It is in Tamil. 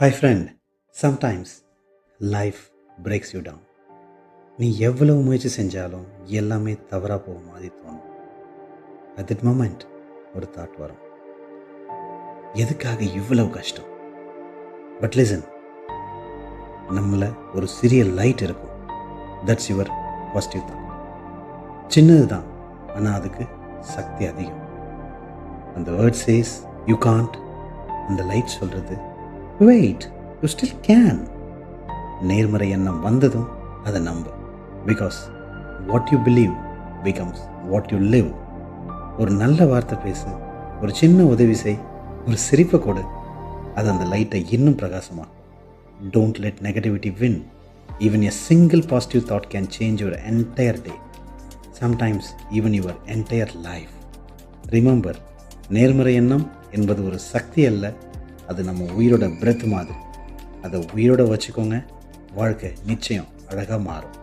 Hi friend sometimes life breaks you down நீ எவ்வளவு முயற்சி செஞ்சாலும் எல்லாமே தவறாக போக மாதிரி தோணும். அட் தட் மொமெண்ட் ஒரு தாட் வரும். எதுக்காக இவ்வளவு கஷ்டம்? பட் லிசன் நம்மள ஒரு சிறிய லைட் இருக்கும். தட்ஸ் யுவர் பாசிட்டிவ் தான் சின்னது தான் ஆனால் அதுக்கு சக்தி அதிகம். அந்த வேர்ட் சேஸ் யூ காண்ட் அந்த லைட் சொல்கிறது வெயிட் யூ ஸ்டில் கேன் நேர்மறை எண்ணம் வந்ததும் அதை நம்பு. Because what you believe becomes what you live ஒரு நல்ல வார்த்தை பேசு ஒரு சின்ன உதவி செய் ஒரு சிரிப்பை கொடு. அது அந்த லைட்டை இன்னும் பிரகாசமாக don't let negativity win even a single positive thought can change your entire day sometimes even your entire life remember நேர்மறை எண்ணம் என்பது ஒரு சக்தி அல்ல அது நம்ம உயிரோட பிரெத் மாதிரி. அதை உயிரோட வச்சுக்கோங்க. வாழ்க்கை நிச்சயம் அழகாக மாறும்.